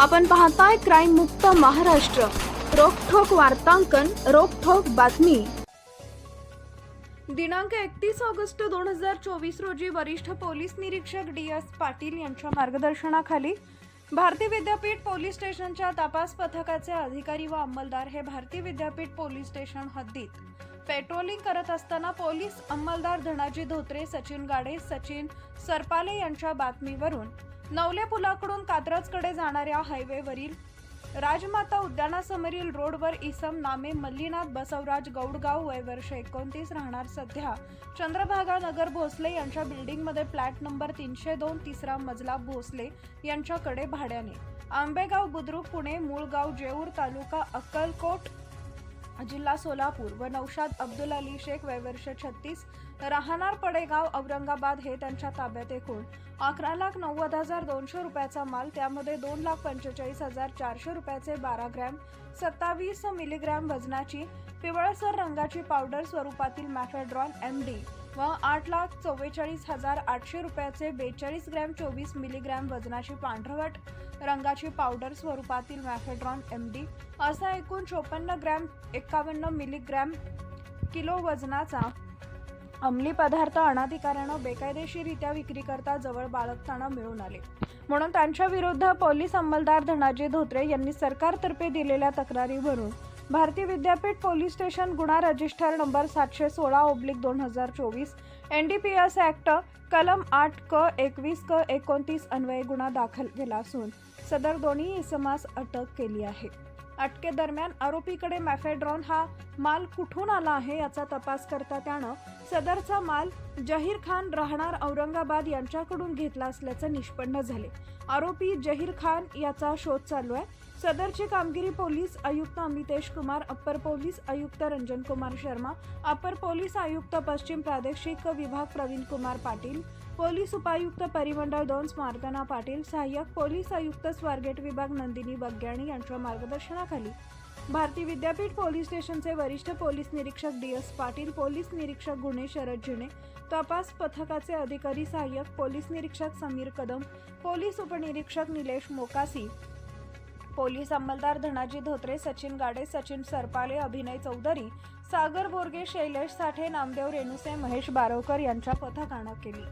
आपण पाहताय क्राईम मुक्त महाराष्ट्र. रोखोक वार्तांकन रोखोक बातमी. दिनांक एकतीस ऑगस्ट दोन हजार चोवीस रोजी वरिष्ठ पोलीस निरीक्षक डी एस पाटील यांच्या मार्गदर्शनाखाली भारती विद्यापीठ पोलीस स्टेशनच्या तपास पथकाचे अधिकारी व अंमलदार हे भारती विद्यापीठ पोलीस स्टेशन हद्दीत पेट्रोलिंग करत असताना पोलीस अंमलदार धनाजी धोत्रे सचिन गाडे सचिन सरपाले यांच्या बातमीवरून नवले पुलाकडून कात्रजकडे जाणाऱ्या हायवेवरील राजमाता उद्यानासमोरील रोडवर इसम नामे मल्लीनाथ बसवराज गौडगाव वय वर्ष एकोणतीस राहणार सध्या. चंद्रभागा नगर भोसले यांच्या बिल्डिंगमध्ये फ्लॅट नंबर तीनशे दोन तिसरा मजला भोसले यांच्याकडे भाड्याने. आंबेगाव बुद्रुक पुणे मूळगाव जेऊर तालुका अक्कलकोट जिल्हा सोलापूर व नौशाद अब्दुल अली शेख वयवर्ष छत्तीस. राहणार पडेगाव औरंगाबाद हे त्यांच्या ताब्यात एकूण अकरा लाख नव्वद हजार दोनशे रुपयाचा माल त्यामध्ये दोन लाख पंचेचाळीस हजार चारशे रुपयाचे बारा ग्रॅम सत्तावीस मिलीग्रॅम वजनाची पिवळसर रंगाची पावडर स्वरूपातील मॅफेड्रॉन एम डी व आठ लाख चव्वेचाळीस हजार आठशे रुपयाचे बेचाळीस ग्रॅम चोवीस मिलीग्रॅम वजनाची पांढरवट रंगाची पावडर स्वरूपातील मॅफेड्रॉन एम डी असा एकूण चोपन्न ग्रॅम एकावन्न मिलीग्रॅम किलो वजनाचा अंमली पदार्थ अनाधिकाऱ्यानं बेकायदेशीरित्या विक्रीकरता जवळ बाळगताना मिळून आले. म्हणून त्यांच्या विरुद्ध पोलीस अंमलदार धनाजी धोत्रे यांनी सरकारतर्फे दिलेल्या तक्रारीवरून भारतीय विद्यापीठ पोलीस स्टेशन गुन्हा रजिस्टर नंबर सातशे सोळा ओब्लिक दोन हजार चोवीस N D P S act कलम आठ क एकवीस क एकोणतीस अन्वये गुन्हा दाखल केला असून सदर दोन्ही इसमास अटक केली आहे. अटकेदरम्यान आरोपीकडे मॅफेड्रॉन हा माल कुठून आला आहे याचा तपास करता त्यानं सदरचा माल जहीर खान राहणार औरंगाबाद यांच्याकडून घेतला असल्याचं निष्पन्न झाले. आरोपी जहीर खान याचा शोध चालू आहे. सदरची कामगिरी पोलीस आयुक्त अमितेश कुमार अप्पर पोलीस आयुक्त रंजन कुमार शर्मा अप्पर पोलीस आयुक्त पश्चिम प्रादेशिक विभाग प्रवीण कुमार पाटील पोलीस उपायुक्त परिमंडळ दोन स्मार्तना पाटील सहाय्यक पोलीस आयुक्त स्वारगेट विभाग नंदिनी बग्याणी यांच्या मार्गदर्शनाखाली. भारती विद्यापीठ पोलीस स्टेशनचे वरिष्ठ पोलीस निरीक्षक डी एस पाटील पोलीस निरीक्षक गुन्हे शरद जिणे तपास पथकाचे अधिकारी सहाय्यक पोलीस निरीक्षक समीर कदम पोलीस उपनिरीक्षक निलेश मोकासी पोलीस अंमलदार धनाजी धोत्रे सचिन गाडे सचिन सरपाले अभिनय चौधरी सागर बोरगे शैलेश साठे नामदेव रेणुसे महेश बारोकर यांच्या पथकानं केली.